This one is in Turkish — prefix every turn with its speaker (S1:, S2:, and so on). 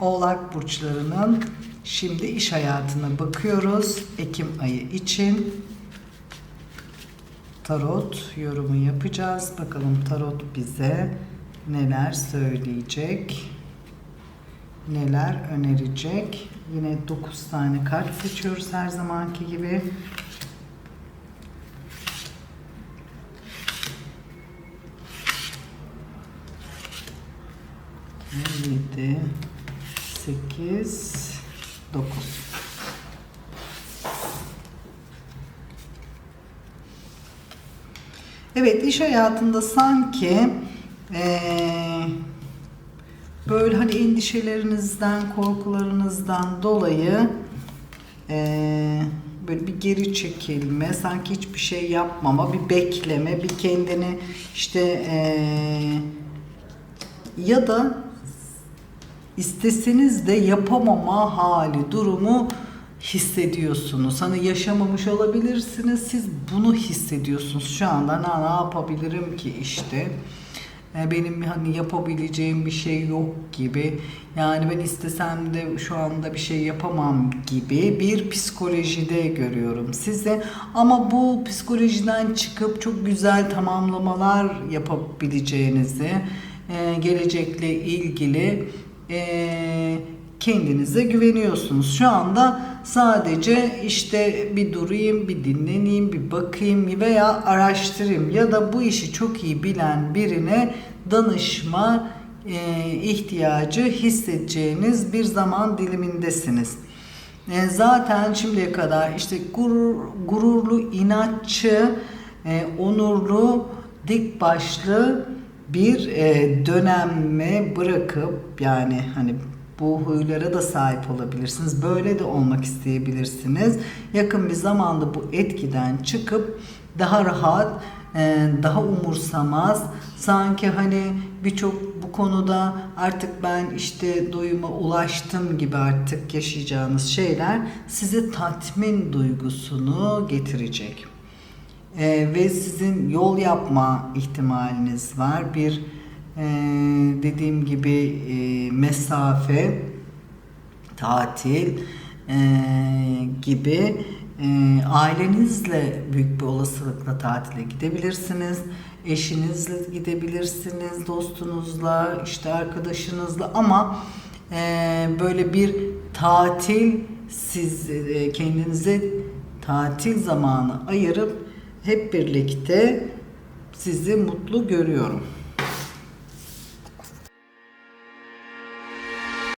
S1: Oğlak burçlarının şimdi iş hayatına bakıyoruz. Ekim ayı için tarot yorumu yapacağız. Bakalım tarot bize neler söyleyecek, neler önerecek. Yine 9 tane kart seçiyoruz her zamanki gibi. Yedi, sekiz, dokuz. Evet iş hayatında sanki eee, böyle hani endişelerinizden, korkularınızdan dolayı eee, böyle bir geri çekilme, sanki hiçbir şey yapmama, bir bekleme, bir kendini işte eee, ya da isteseniz de yapamama hali, durumu hissediyorsunuz. Hani yaşamamış olabilirsiniz. Siz bunu hissediyorsunuz. Şu anda ne, ne yapabilirim ki işte. E, Benim hani yapabileceğim bir şey yok gibi. Yani ben istesem de şu anda bir şey yapamam gibi bir psikolojide görüyorum sizi. Ama bu psikolojiden çıkıp çok güzel tamamlamalar yapabileceğinizi, e, gelecekle ilgili e, kendinize güveniyorsunuz. Şu anda sadece işte bir durayım, bir dinleneyim, bir bakayım veya araştırayım ya da bu işi çok iyi bilen birine danışma e, ihtiyacı hissedeceğiniz bir zaman dilimindesiniz. E, zaten şimdiye kadar işte gurur, gururlu, inatçı, e, onurlu, dik başlı bir e, dönemme bırakıp yani hani bu huylara da sahip olabilirsiniz. Böyle de olmak isteyebilirsiniz. Yakın bir zamanda bu etkiden çıkıp daha rahat, e, daha umursamaz, sanki hani birçok bu konuda artık ben işte doyuma ulaştım gibi artık yaşayacağınız şeyler size tatmin duygusunu getirecek. Ee, ve sizin yol yapma ihtimaliniz var. Bir e, dediğim gibi e, mesafe, tatil e, gibi e, ailenizle büyük bir olasılıkla tatile gidebilirsiniz. Eşinizle gidebilirsiniz, dostunuzla, işte arkadaşınızla ama e, böyle bir tatil siz e, kendinize tatil zamanı ayırıp hep birlikte sizi mutlu görüyorum.